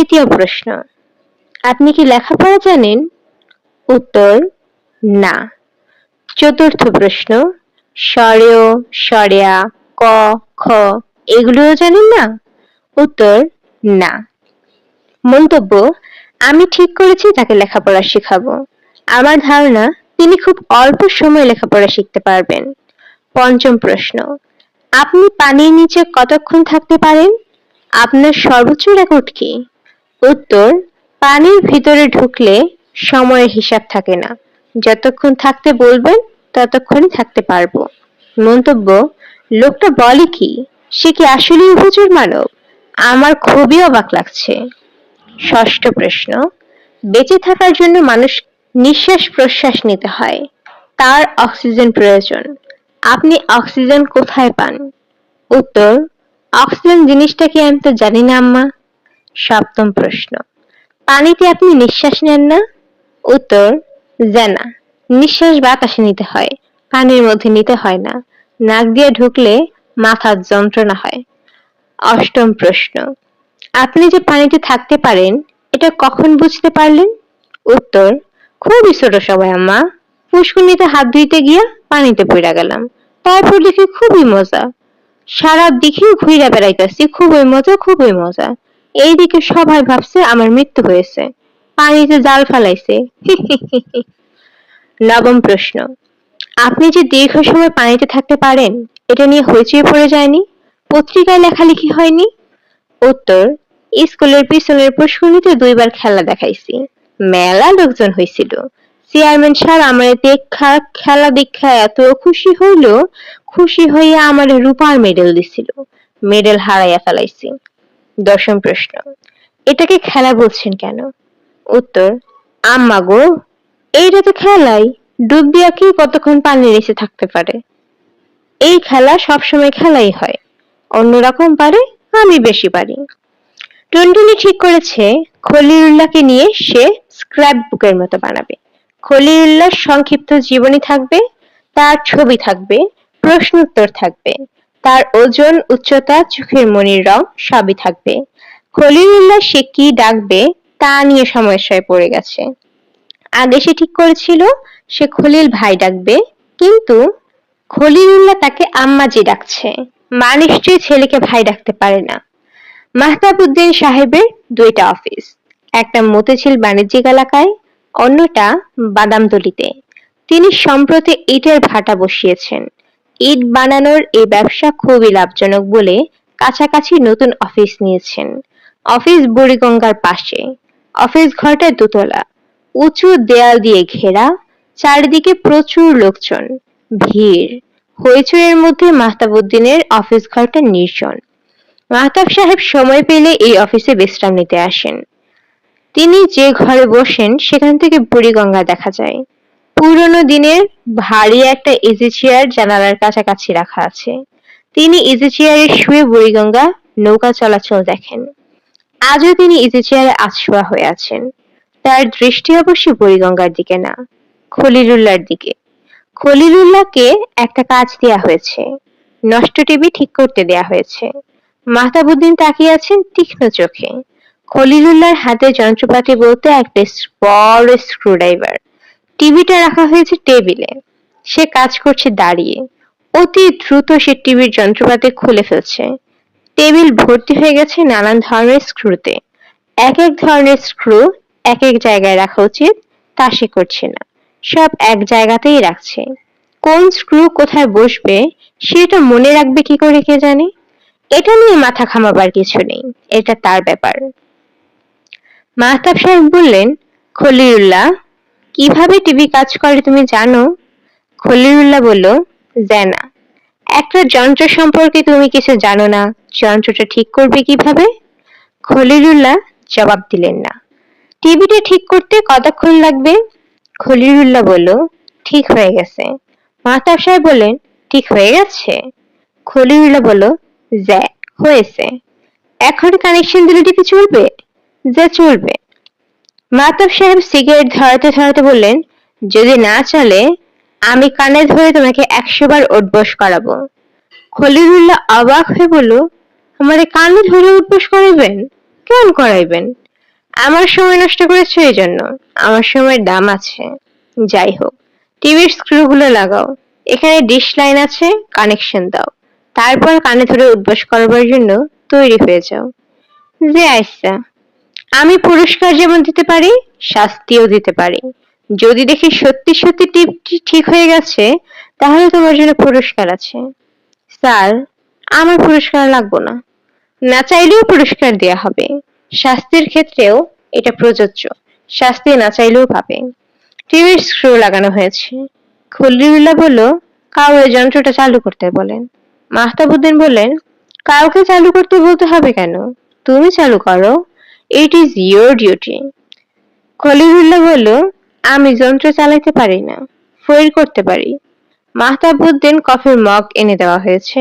তৃতীয় প্রশ্ন, আপনি কি লেখাপড়া জানেন? উত্তর, না। চতুর্থ প্রশ্ন স্বরেয় স্বরেয়া, ক, খ, এগুলোও জানেন না? উত্তর, না। মন্তব্য, আমি ঠিক করেছি তাকে লেখাপড়া শেখাবো। আমার ধারণা, তিনি খুব অল্প সময় লেখাপড়া শিখতে পারবেন। পঞ্চম প্রশ্ন, আপনি পানির নিচে কতক্ষণ থাকতে পারেন? আপনার সর্বোচ্চ রেকর্ড কি? উত্তর, পানির ভিতরে ঢুকলে সময়ের হিসাব থাকে না। যতক্ষণ থাকতে বলবেন, ততক্ষণই থাকতে পারব। মন্তব্য, লোকটা বলে কি, সে কি আসলেই প্রচুর মানব? আমার খুবই অবাক লাগছে। ষষ্ঠ প্রশ্ন, বেঁচে থাকার জন্য মানুষ নিঃশ্বাস প্রশ্বাস নিতে হয়। তার অক্সিজেন প্রয়োজন। আপনি অক্সিজেন কোথায় পান? উত্তর, অক্সিজেন জিনিসটা কি আমি তো জানি না, আম্মা। সপ্তম প্রশ্ন। পানিতে আপনি নিঃশ্বাস নেন না? উত্তর জানা নিঃশ্বাস বাতাসে নিতে হয়, পানির মধ্যে নিতে হয় না। নাক দিয়ে ঢুকলে মাথার যন্ত্রণা হয়। অষ্টম প্রশ্ন, আপনি যে পানিতে থাকতে পারেন, এটা কখন বুঝতে পারলেন? উত্তর, খুবই ছোট সময়, আম্মা। পুষ্কুনিতে হাত ধুইতে গিয়া পানিতে পড়ে গেলাম। তারপর দেখি খুবই মজা। সারা দিকে ঘুরে বেড়াইতেছি, খুবই মজা খুবই মজা। এইদিকে সবাই ভাবছে আমার মৃত্যু হয়েছে। পানিতে জাল ফেলাইছে। নবম প্রশ্ন, আপনি যে দীর্ঘ সময় পানিতে থাকতে পারেন, এটা নিয়ে হইচই পড়ে যায়নি? পত্রিকায় লেখালেখি হয়নি? উত্তর, স্কুলের পিছনের পুষ্করিণীতে দুইবার খেলা দেখাইছি। মেলা লোকজন হয়েছিল চেয়ারম্যান স্যার আমার দেখা, খেলা দেখা এত খুশি হইল, খুশি হইয়া আমার রূপার মেডেল দিছিল। মেডেল হারাইয়া ফেলাইছি। দশম প্রশ্ন। এটাকে খেলা বলছেন কেন? উত্তর, আম্মা গো এইটা তো খেলাই ডুব দিয়া কি কতক্ষণ পানির নিচে থাকতে পারে? এই খেলা সবসময় খেলাই হয়। অন্যরকম পারে, আমি বেশি পারি। টুনটুনি ঠিক করেছে খলিউল্লাহকে নিয়ে সে স্ক্র্যাপ বুকের মতো বানাবে। খলিলুল্লাহর সংক্ষিপ্ত জীবনী থাকবে, তার ছবি থাকবে প্রশ্ন উত্তর থাকবে। তার ওজন, উচ্চতা, চোখের মনির রং সবই থাকবে। খলিলুল্লাহ সে কি ডাকবে তা নিয়ে সমস্যায় পড়ে গেছে। আগে সে ঠিক করেছিল, সে খলিল ভাই ডাকবে, কিন্তু খলিলুল্লাহ তাকে আম্মাজি ডাকছে। মা নিশ্চয়ই ছেলেকে ভাই ডাকতে পারে না। মাহতাবুদ্দিন সাহেবের দুইটা অফিস, একটা মতিঝিল বাণিজ্যিক এলাকায়, অন্যটা বাদামতলিতে। তিনি সম্প্রতি ইটের ভাটা বসিয়েছেন। ইট বানানোর এই ব্যবসা খুবই লাভজনক বলে কাছাকাছি নতুন অফিস নিয়েছেন। অফিস বুড়িগঙ্গার পাশে। অফিস ঘরটা দোতলা। উঁচু দেয়াল দিয়ে ঘেরা। চারিদিকে প্রচুর লোকজন। ভিড়। হইচইয়ের মধ্যে মাহতাবুদ্দিনের অফিস ঘরটা নির্জন। মাহতাব সাহেব সময় পেলে এই অফিসে বিশ্রাম নিতে আসেন। তিনি যে ঘরে বসেন, সেখান থেকে বুড়িগঙ্গা দেখা যায়। পুরনো দিনের ভারী একটা ইজি চেয়ার জানালার কাছাকাছি রাখা আছে। তিনি ইজি চেয়ারে শুয়ে বুড়িগঙ্গা নৌকা চলাচল দেখেন। আজও তিনি ইজি চেয়ারে আছোয়া হয়ে আছেন। তার দৃষ্টি অবশ্যই বুড়িগঙ্গার দিকে না খলিলুল্লাহর দিকে। খলিলুল্লাহকে একটা কাজ দেয়া হয়েছে। নষ্ট টিভি ঠিক করতে দেয়া হয়েছে। মাহতাবুদ্দিন তাকিয়ে আছেন তীক্ষ্ণ চোখে। খলিলুল্লাহর হাতে যন্ত্রপাতি বলতে একটা বড় স্ক্রুড্রাইভার টিভিটা রাখা হয়েছে টেবিলে। সে কাজ করছে দাঁড়িয়ে। অতি দ্রুত সে টিভির যন্ত্রপাতি খুলে ফেলছে। টেবিল ভর্তি হয়ে গেছে নানান ধরনের স্ক্রুতে। এক এক ধরনের স্ক্রু এক এক জায়গায় রাখা উচিত, তা সে করছে না। সব এক জায়গাতেই রাখছে। কোন স্ক্রু কোথায় বসবে, সেটা মনে রাখবে কি করে কে জানে? এটা নিয়ে মাথা ঘামাবার কিছু নেই, এটা তার ব্যাপার। মাহতাব সাহেব বললেন খলিউল্লাহ কীভাবে টিভি কাজ করে তুমি জানো? খলিউল্লাহ বলল, জানা। একটা যন্ত্র সম্পর্কে তুমি কিছু জানো না, যন্ত্রটা ঠিক করবে কীভাবে? খলিলুল্লাহ জবাব দিলেন না। টিভিটা ঠিক করতে কতক্ষণ লাগবে? খলিলুল্লাহ বলল, ঠিক হয়ে গেছে। মাহতাব সাহেব বললেন, ঠিক হয়ে গেছে? খলিলুল্লাহ বলল, জ্যা, হয়েছে। এখন কানেকশন দিলে টিভি চলবে? যা চলবে। মাহতাব সাহেব সিগারেট ধরাতে ধরাতে বললেন, যদি না চলে, আমি কানে ধরে তোমাকে একশো বার উঠবস করাবো। খলিলুল্লাহ অবাক হয়ে বলল, আমারে কানে ধরে উঠবস করাইবেন? কেমন করাইবেন? আমার সময় নষ্ট করেছ এই জন্য আমার সময়ের দাম আছে। যাই হোক, টিভির স্ক্রুগুলো লাগাও। এখানে ডিশ লাইন আছে, কানেকশন দাও। তারপর কানে ধরে উদ্বাস করবার জন্য তৈরি হয়ে যাও। যে আইসা। আমি পুরস্কার যেমন দিতে পারি, শাস্তিও দিতে পারি। যদি দেখি সত্যি সত্যি টিপটি ঠিক হয়ে গেছে, তাহলে তোমার জন্য পুরস্কার আছে। স্যার, আমার পুরস্কার লাগবো না। না চাইলেও পুরস্কার দেয়া হবে। শাস্তির ক্ষেত্রেও এটা প্রযোজ্য। শাস্তি না চাইলেও পাবে। টিভির স্ক্রু লাগানো হয়েছে। খলিলুল্লাহ বলল কাউরে যন্ত্রটা চালু করতে? বলেন। মাহতাবুদ্দিন বললেন, কাউকে চালু করতে বলতে হবে কেন? তুমি চালু করো। It is your duty Khalilullah বলল, আমি যন্ত্র চালাতে পারি না ফইর করতে পারি। মাহতাবুদ্দিন কফির মগ এনে দেওয়া হয়েছে।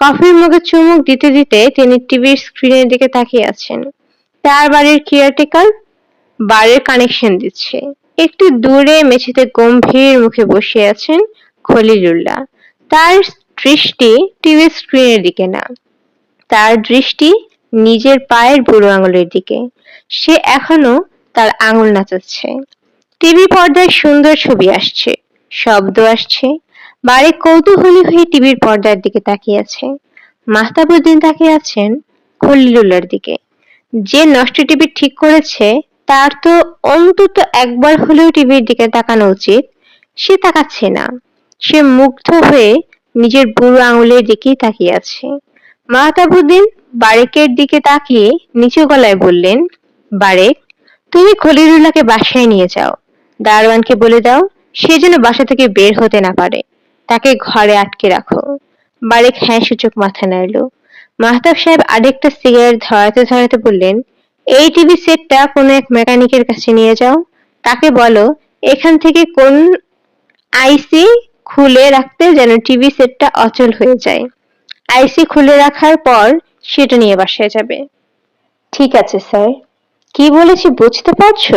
কফির মগে চুমুক দিতে দিতে তিনি টিভির স্ক্রিনের দিকে তাকিয়ে আছেন। তার বাড়ির কেয়ারটেকার বারের কানেকশন দিচ্ছে। একটু দূরে মেঝেতে গম্ভীর মুখে বসে আছেন খলিলুল্লাহ। তার দৃষ্টি টিভি স্ক্রিনের দিকে না। তার দৃষ্টি নিজের পায়ের বুড়ো আঙুলের দিকে। সে এখনও তার আঙুল নাচাচ্ছে। টিভি পর্দায় সুন্দর ছবি আসছে, শব্দ আসছে বারে কৌতূহলী হয়ে টিভির পর্দার দিকে তাকিয়ে আছে। মাহতাবুদ্দিন তাকিয়ে আছেন খলিলুল্লার দিকে। যে নষ্ট টিভি ঠিক করেছে, তার তো অন্তত একবার হলেও টিভির দিকে তাকানো উচিত, সে তাকাচ্ছে না। সে মুগ্ধ হয়ে নিজের বুড়ো আঙুলের দিকেই তাকিয়ে আছে। মাহতাবুদ্দিন বারেকের দিকে তাকিয়ে নিচু গলায় বললেন, বারেক, তুমি খলিলুল্লাহকে বাসায় নিয়ে যাও। দারোয়ানকে বলে দাও, সে যেন বাসা থেকে বের হতে না পারে। তাকে ঘরে আটকে রাখো। বারেক হ্যাঁ সূচক মাথা নাড়ল। মাহতাব সাহেব আরেকটা সিগারেট ধরাতে ধরাতে বললেন, এই টিভি সেটটা কোনো এক মেকানিকের কাছে নিয়ে যাও। তাকে বলো, এখান থেকে কোন আইসি খুলে রাখতে যেন টিভি সেটটা অচল হয়ে যায়। আইসি খুলে রাখার পর সেটা নিয়ে বাসায় যাবে। ঠিক আছে, স্যার। কি বলেছি বুঝতে পারছ?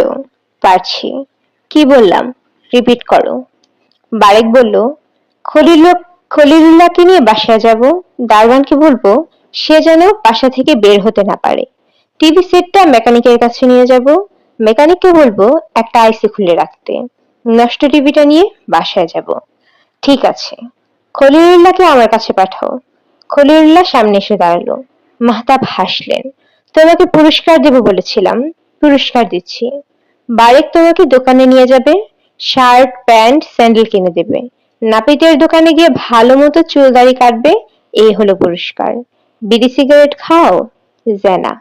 পারছি। কি বললাম? রিপিট করো। বারেক বলল খলিল খলিলুল্লাহকে নিয়ে বাসায় যাব? দারওয়ানকে বলব, সে যেন বাসা থেকে বের হতে না পারে। টিভি সেটটা মেকানিকের কাছে নিয়ে যাব। মেকানিককে বলব, একটা আইসি খুলে রাখতে। নষ্ট টিভিটা নিয়ে বাসায় যাব। ঠিক আছে। খলিলুল্লাহকে আমার কাছে পাঠাও। খলিলুল্লাহ সামনে এসে দাঁড়াল। মাহতাব হাসলেন। তোমাকে পুরস্কার দেব বলেছিলাম, পুরস্কার দিচ্ছি। বারেক তোমাকে দোকানে নিয়ে যাবে, শার্ট, প্যান্ট, স্যান্ডেল কিনে দেবে। নাপিতের দোকানে গিয়ে ভালো মতো চুল দাড়ি কাটবে, এই হলো পুরস্কার। বিড়ি সিগারেট খাও? জেনা।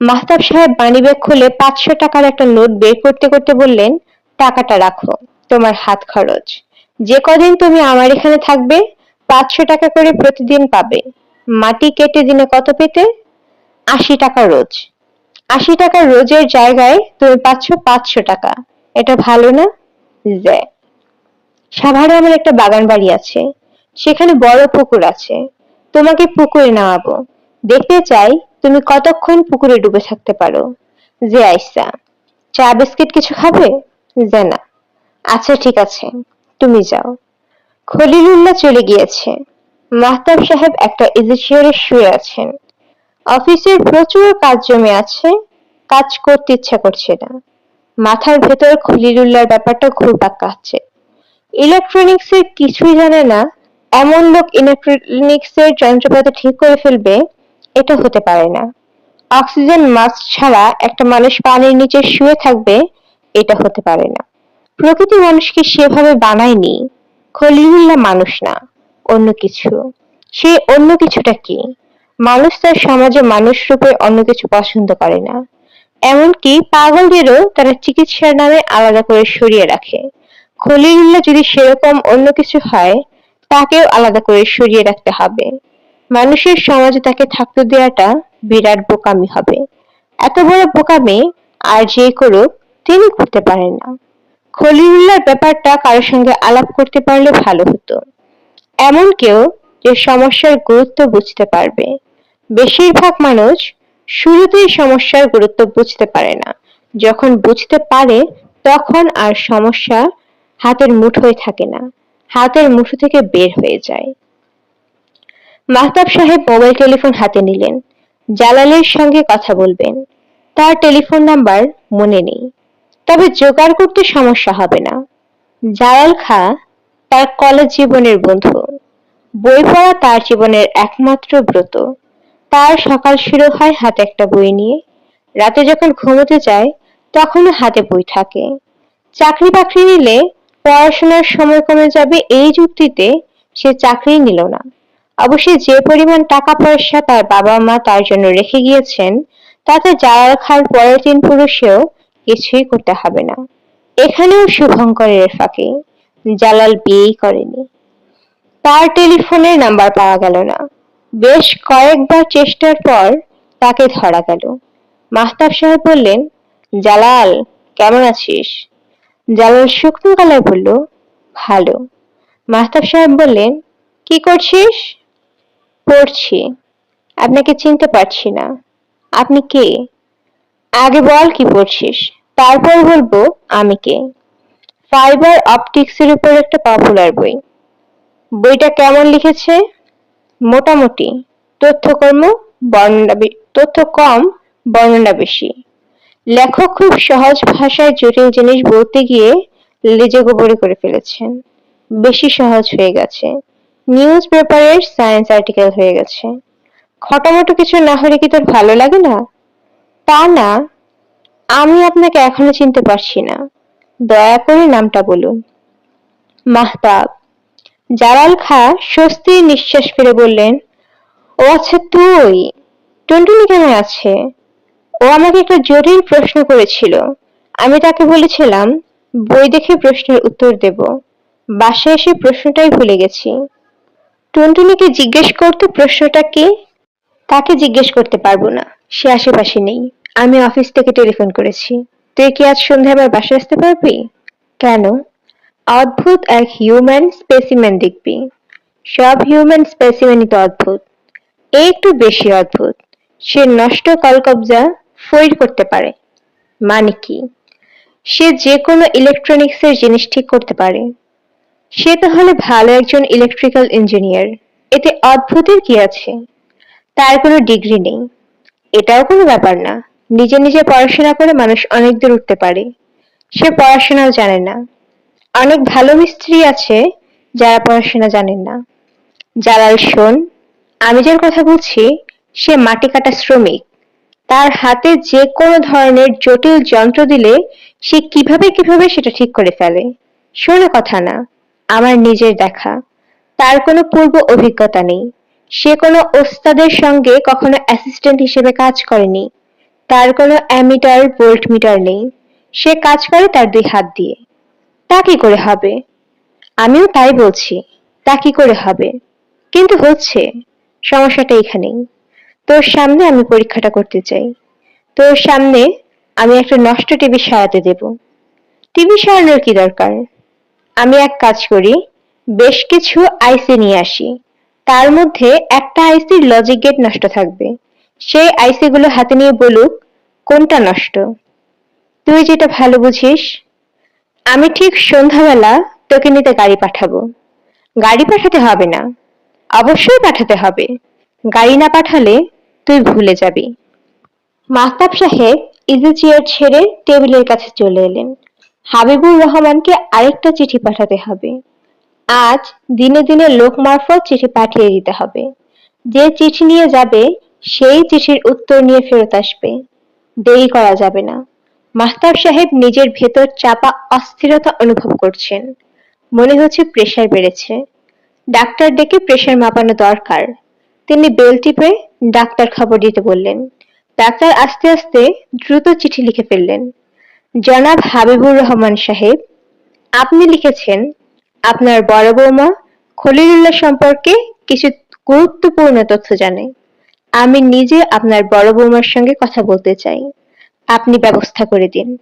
মাহতাব সাহেব মানিব্যাগ খুলে পাঁচশো টাকার একটা নোট বের করতে করতে বললেন, টাকাটা রাখো, তোমার হাত খরচ। যে কদিন তুমি আমার এখানে থাকবে, পাঁচশো টাকা করে প্রতিদিন পাবে। মাটি কেটে দিনে কত পেতে? আশি টাকা রোজ। আশি টাকা রোজের জায়গায় তুমি পাচ্ছ পাঁচশো টাকা। এটা ভালো না? জে সাভারে আমার একটা বাগান বাড়ি আছে। সেখানে বড় পুকুর আছে। তোমাকে পুকুরে নামাবো। দেখতে চাই তুমি কতক্ষণ পুকুরে ডুবে থাকতে পারো। যে আইসা। চা, বিস্কিট কিছু খাবে? যে না। আচ্ছা ঠিক আছে। তুমি যাও। খলিলুল্লাহ চলে গিয়েছে। মাহতাব সাহেব একটা ইজি চেয়ারে শুয়ে আছেন। অফিসের প্রচুর কাজ জমে আছে, কাজ করতে ইচ্ছা করছে না। মাথার ভেতর খলিলুল্লাহর ব্যাপারটা ঘুরপাক ইলেকট্রনিক্স এর কিছুই জানে না, এমন লোক ইলেকট্রনিক্স এর যন্ত্রপাতি ঠিক করে ফেলবে, এটা হতে পারে না। অক্সিজেন মাস্ক ছাড়া একটা মানুষ পানির নিচে শুয়ে থাকবে, এটা হতে পারে না। প্রকৃতি মানুষকে সেভাবে বানায়নি। খলিলুল্লাহ মানুষ না। অন্য কিছু। সে অন্য কিছুটা কি? মানুষ তার সমাজে মানুষ রূপে অন্য কিছু পছন্দ করে না। এমনকি পাগলদেরও তারা চিকিৎসার নামে আলাদা করে সরিয়ে রাখে। খলিলুল্লাহ যদি সেরকম অন্য কিছু হয়, তাকেও আলাদা করে সরিয়ে রাখতে হবে। মানুষের সমাজে তাকে থাকতে দেওয়াটা বিরাট বোকামি হবে। এত বড় বোকামি আর যে করুক, তিনি করতে পারেন না। খলিলুল্লাহর ব্যাপারটা কারোর সঙ্গে আলাপ করতে পারলে ভালো হতো। এমন কেউ যে সমস্যার গুরুত্ব বুঝতে পারবে। বেশিরভাগ মানুষ শুরুতেই সমস্যার গুরুত্ব বুঝতে পারে না। যখন বুঝতে পারে, তখন আর সমস্যা হাতের মুঠোয় থাকে না। হাতের মুঠো থেকে বের হয়ে যায়। মাহতাব সাহেব মোবাইল টেলিফোন হাতে নিলেন। জালালের সঙ্গে কথা বলবেন। তার টেলিফোন নাম্বার মনে নেই। তবে জোগাড় করতে সমস্যা হবে না। জালাল খা তার কলেজ জীবনের বন্ধু। বই পড়া তার জীবনের একমাত্র ব্রত। তার সকাল শুরু হয় হাতে একটা বই নিয়ে। রাতে যখন ঘুমোতে যায়, তখনও হাতে বই থাকে। চাকরি বাকরি নিলে পড়াশোনার সময় কমে যাবে এই যুক্তিতে সে চাকরি নিল না। অবশ্যই যে পরিমাণ টাকা পয়সা তার বাবা মা তার জন্য রেখে গিয়েছেন, তাতে জালাল খার পরের তিন পুরুষেও কিছুই করতে হবে না। এখানেও শুভঙ্করের ফাঁকে। জালাল বিয়েই করেনি। তার টেলিফোনের নাম্বার পাওয়া গেল না। বেশ কয়েকবার চেষ্টার পর তাকে ধরা গেল। মাহতাব সাহেব বললেন, জালাল, কেমন আছিস? জালাল শুকনো গলায় বলল, ভালো। মাহতাব সাহেব বললেন, কি করছিস? পড়ছি। আপনাকে চিনতে পারছি না। আপনি কে? আগে বল কি পড়ছিস, তারপর বলব আমি কে। ফাইবার অপটিক্সের উপর একটা পপুলার বই। বইটা কেমন লিখেছে? মোটামুটি তথ্যকর্ম বর্ণনা তথ্য কম বর্ণনা বেশি। লেখক খুব সহজ ভাষায় জটিল জিনিস বলতে গিয়ে লেজে গোবরে করে ফেলেছেন। বেশি সহজ হয়ে গেছে। নিউজ পেপারের সায়েন্স আর্টিকেল হয়ে গেছে। খটামটো কিছু না হলে কি তোর ভালো লাগে না? তা না, আমি আপনাকে এখনও চিনতে পারছি না। দয়া করে নামটা বলুন। মাহতাব, জালাল খা স্বস্তির নিঃশ্বাস ফেলে বললেন, ও আচ্ছা তুই? টুনটুনি কেমন আছে? ও আমাকে একটা জটিল প্রশ্ন করেছিল। আমি তাকে বলেছিলাম, বই দেখে প্রশ্নের উত্তর দেব। বাসায় এসে প্রশ্নটাই ভুলে গেছি। টুনটুনিকে জিজ্ঞেস করতে প্রশ্নটা কি? তাকে জিজ্ঞেস করতে পারব না। সে আশেপাশে নেই। আমি অফিস থেকে টেলিফোন করেছি। তুই কি আজ সন্ধ্যায় আমার বাসায় আসতে পারবি? কেন? অদ্ভুত এক হিউম্যান স্পেসিমেন দেখবি। সব হিউম্যান স্পেসিমেনই তো অদ্ভুত। এ একটু বেশি অদ্ভুত। সে নষ্ট কলকবজা ফৈর করতে পারে। মানে কি? সে যে কোনো ইলেকট্রনিক্সের জিনিস ঠিক করতে পারে। সে তাহলে ভালো একজন ইলেকট্রিক্যাল ইঞ্জিনিয়ার এতে অদ্ভুতের কি আছে? তার কোনো ডিগ্রি নেই। এটাও কোনো ব্যাপার না। নিজে নিজে পড়াশোনা করে মানুষ অনেক দূর উঠতে পারে। সে পড়াশোনাও জানে না। অনেক ভালো মিস্ত্রি আছে যারা পড়াশোনা জানেন না। জালাল, শোন, আমি যার কথা বলছি, সে মাটি কাটা শ্রমিক। তার হাতে যে কোনো ধরনের জটিল যন্ত্র দিলে সে কীভাবে কীভাবে সেটা ঠিক করে ফেলে। শোনো কথা না, আমার নিজের দেখা। তার কোনো পূর্ব অভিজ্ঞতা নেই। সে কোনো ওস্তাদের সঙ্গে কখনো অ্যাসিস্ট্যান্ট হিসেবে কাজ করেনি। তার কোনো অ্যামিটার ভোল্ট মিটার নেই। সে কাজ করে তার দুই হাত দিয়ে। তা কি করে হবে? আমিও তাই বলছি, তা কি করে হবে? কিন্তু হচ্ছে, সমস্যাটা এখানেই। তোর সামনে আমি পরীক্ষাটা করতে চাই। তোর সামনে আমি একটা নষ্ট টিভি সারাতে দেব। টিভি সারানোর কি দরকার? আমি এক কাজ করি, বেশ কিছু আইসি নিয়ে আসি। তার মধ্যে একটা আইসির লজিক গেট নষ্ট থাকবে। সেই আইসি গুলো হাতে নিয়ে বলুক, কোনটা নষ্ট? তুই যেটা ভালো বুঝিস, আমি ঠিক সন্ধ্যাবেলা তোকে নিতে গাড়ি পাঠাবো। গাড়ি পাঠাতে হবে না, অবশ্যই পাঠাতে হবে। গাড়ি না পাঠালে তুই ভুলে যাবি। মাহতাব সাহেব ইজি চেয়ার ছেড়ে টেবিলের কাছে চলে এলেন। হাবিবুর রহমানকে আরেকটা চিঠি পাঠাতে হবে। আজ দিনে দিনে লোক মারফত চিঠি পাঠিয়ে দিতে হবে। যে চিঠি নিয়ে যাবে সেই চিঠির উত্তর নিয়ে ফেরত আসবে। দেরি করা যাবে না। মাস্তাব সাহেব নিজের ভেতর চাপা অস্থিরতা অনুভব করছেন। মনে হচ্ছে প্রেশার বেড়েছে। ডাক্তার ডেকে প্রেশার মাপানো দরকার। তিনি বেল টিপে ডাক্তার খবর দিতে বললেন। ডাক্তার আস্তে আস্তে দ্রুত চিঠি লিখে ফেললেন। জনাব হাবিবুর রহমান সাহেব, আপনি লিখেছেন, আপনার বড় বৌমা খলিলুল্লাহ সম্পর্কে কিছু গুরুত্বপূর্ণ তথ্য জানে। আমি নিজে আপনার বড় বৌমার সঙ্গে কথা বলতে চাই। আপনি ব্যবস্থা করে দিন।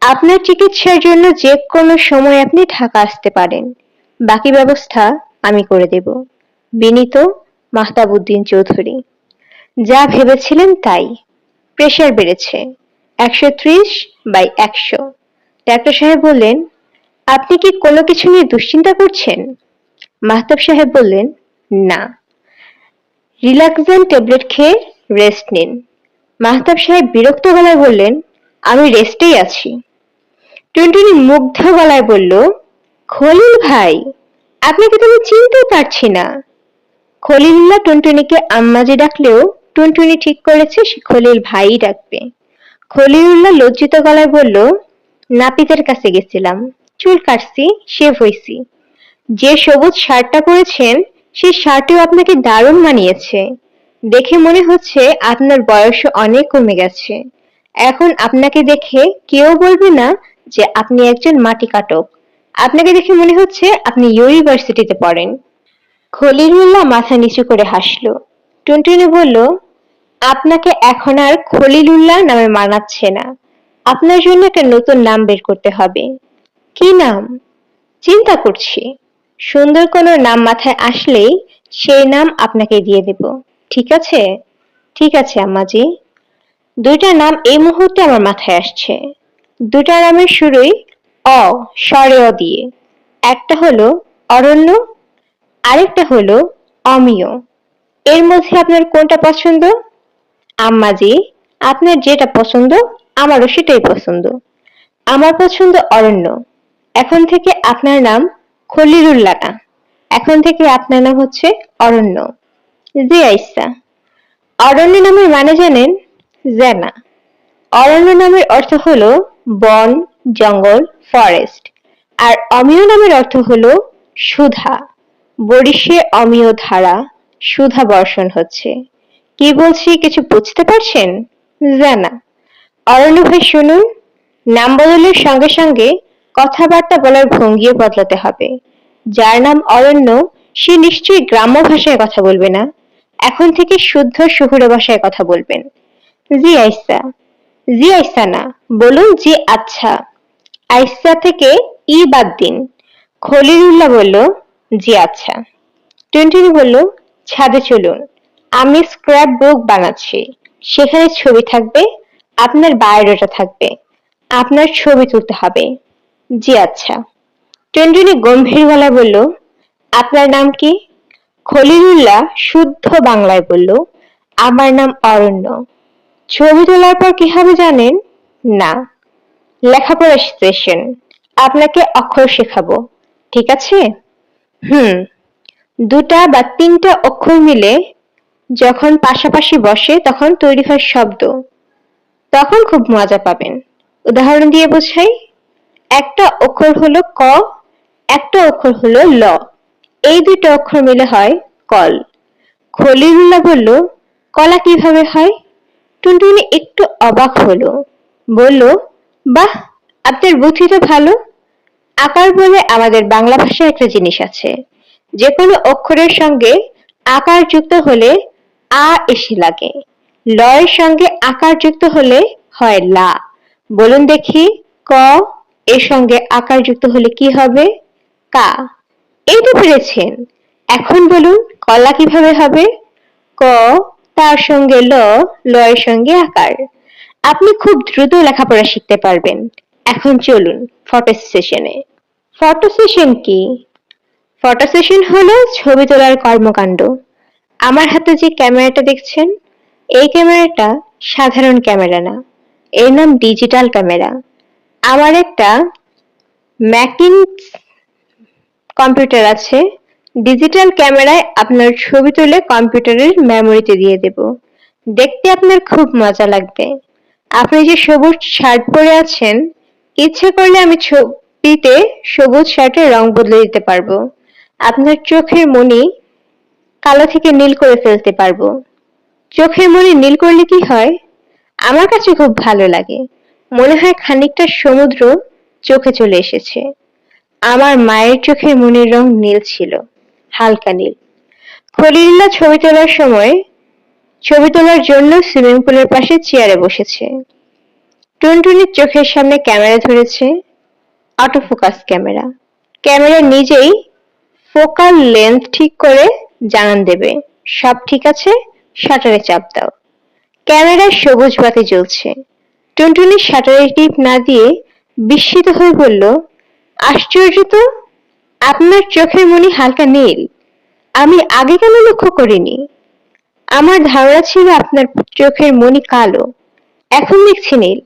আপনার চিকিৎসার জন্য যে কোনো সময় আপনি ঢাকা আসতে পারেন। বাকি ব্যবস্থা আমি করে দেব। বিনীত মাহতাবুদ্দিন চৌধুরী। যা ভেবেছিলেন তাই। প্রেশার বেড়েছে। একশো ত্রিশ বাই একশো। ডাক্তার সাহেব বললেন, আপনি কি কোনো কিছু নিয়ে দুশ্চিন্তা করছেন? মাহতাব সাহেব বললেন, না। রিল্যাক্সেন ট্যাবলেট খেয়ে রেস্ট নিন। মাহতাব সাহেব বিরক্ত গলায় বললেন, আমি রেস্টেই আছি। টুনটুনি মুগ্ধ গলায় বলল, খলিল ভাই, আপনাকে তো আমি চিনতেই পারছি না। খলিলুল্লাহ টুনটুনিকে আম্মাজি ডাকলেও টুনটুনি ঠিক করেছে সে খলিল ভাই ডাকবে। খলিলুল্লাহ লজ্জিত গলায় বলল, নাপিতের কাছে গেছিলাম, চুল কাটছি শেভ হইছি যে সবুজ শার্টটা পরেছেন সেই শার্টেও আপনাকে দারুণ মানিয়েছে। দেখে মনে হচ্ছে আপনার বয়স অনেক কমে গেছে। এখন আপনাকে দেখে কেউ বলবে না যে আপনি একজন মাটি কাটক। আপনাকে দেখে মনে হচ্ছে আপনি ইউনিভার্সিটিতে পড়েন। খলিলুল্লাহ মাথা নিচু করে হাসলো। টুনটুনি বলল, আপনাকে এখন আর খলিলুল্লাহ নামে মানাচ্ছে না। আপনার জন্য একটা নতুন নাম বের করতে হবে। কি নাম? চিন্তা করছি। সুন্দর কোনো নাম মাথায় আসলেই সেই নাম আপনাকে দিয়ে দেব। ঠিক আছে? ঠিক আছে, আম্মাজি। দুইটা নাম এই মুহূর্তে আমার মাথায় আসছে। দুটা নামের শুরুই অ, স্বরে অ দিয়ে। একটা হলো অরণ্য, আরেকটা হলো অমিয়। এর মধ্যে আপনার কোনটা পছন্দ? আম্মাজি, আপনার যেটা পছন্দ, আমারও সেটাই পছন্দ। আমার পছন্দ অরণ্য। এখন থেকে আপনার নাম খলিলুল্লাহ। না এখন থেকে আপনার নাম হচ্ছে অরণ্য। জি আইসা। অরণ্য নামের মানে জানেন জানা। অরণ্য নামের অর্থ হলো বন, জঙ্গল ফরেস্ট আর অমিয় নামের অর্থ হলো সুধা। বরিশে অমিয় ধারা, সুধা বর্ষণ হচ্ছে। কি বলছি, কিছু বুঝতে পারছেন? জানা। অরণ্য ভাই শুনুন, নাম বদলের সঙ্গে সঙ্গে কথাবার্তা বলার ভঙ্গিও বদলাতে হবে। যার নাম অরণ্য, সে নিশ্চয়ই গ্রাম্য ভাষায় কথা বলবে না। এখন থেকে শুদ্ধ শহুরে ভাষায় কথা বলবেন। জি আইসা। জি আইসা না, বলুন জি আচ্ছা। আইসা থেকে ই বাদ দিন। খলিলুল্লাহ বলল, জি আচ্ছা। টুনটুনি বলল, ছাদে চলুন। আমি স্ক্র্যাপ বুক বানাচ্ছি। সেখানে ছবি থাকবে, আপনার বায়োডাটা থাকবে। আপনার ছবি তুলতে হবে। জি আচ্ছা। টুনটুনি গম্ভীর গলায় বলল, আপনার নাম কি? খলিলুল্লাহ শুদ্ধ বাংলায় বলল, আমার নাম অরণ্য। ছবি তোলার পর কি হবে জানেন? না। লেখাপড়া সেশন আপনাকে অক্ষর শেখাবো। ঠিক আছে? হুম। দুটা বা তিনটা অক্ষর মিলে যখন পাশাপাশি বসে তখন তৈরি হয় শব্দ। তখন খুব মজা পাবেন। উদাহরণ দিয়ে বোঝাই। একটা অক্ষর হলো ক, একটা অক্ষর হলো ল। এই দুটো অক্ষর মিলে হয় কল। খলিলুল্লাহ বলল, কলা কীভাবে হয়? টুনটুনি একটু অবাক হলো। বলল, বাহ, আপনার বুদ্ধি তো ভালো। আকার বলে আমাদের বাংলা ভাষায় একটা জিনিস আছে। যে কোনো অক্ষরের সঙ্গে আকার যুক্ত হলে আ এসে লাগে। লয়ের সঙ্গে আকার যুক্ত হলে হয় লা। বলুন দেখি, ক এর সঙ্গে আকার যুক্ত হলে কি হবে? কা। এই তো পেরেছেন এখন বলুন, কলা কীভাবে হবে? ক, তার সঙ্গে ল, লয়ের সঙ্গে আকার। আপনি খুব দ্রুত লেখাপড়া শিখতে পারবেন। এখন চলুন, ফটো সেশনে। ফটো সেশন কি? ফটো সেশন হলো ছবি তোলার কর্মকাণ্ড। আমার হাতে যে ক্যামেরাটা দেখছেন, এই ক্যামেরাটা সাধারণ ক্যামেরা না। এর নাম ডিজিটাল ক্যামেরা। আমার একটা ম্যাকিন কম্পিউটার আছে। ডিজিটাল ক্যামেরায় আপনার ছবি তুলে কম্পিউটারের মেমোরিতে দিয়ে দেব। দেখতে আপনার খুব মজা লাগবে। আপনি যে সবুজ শার্ট পরে আছেন, ইচ্ছে করলে আমি ছবিতে সবুজ শার্টের রং বদলে দিতে পারব। আপনার চোখের মনি কালো থেকে নীল করে ফেলতে পারব। চোখের মনি নীল করলে কি হয়? আমার কাছে খুব ভালো লাগে। মনে হয় খানিকটা সমুদ্র চোখে চলে এসেছে। আমার মায়ের চোখের মনির রং নীল ছিল, হালকা নীল। খলিল্লা ছবি তোলার সময়, ছবি তোলার জন্য সুইমিং পুলের পাশে চেয়ারে বসেছে। টুনটুনির চোখের সামনে ক্যামেরা ধরেছে অটোফোকাস ক্যামেরা। ক্যামেরা নিজেই ফোকাল লেন্থ ঠিক করে জানান দেবে, সব ঠিক আছে শাটারে চাপ দাও। ক্যামেরায় সবুজ বাতি জ্বলছে। টুনটুনি শাটারের টিপ না দিয়ে বিস্মিত হয়ে বলল, আশ্চর্য তো, আপনার চোখের মনি হালকা নীল। আমি আগে কেন লক্ষ্য করিনি? আমার ধারণা ছিল আপনার চোখের মনি কালো, এখন দেখছি নীল।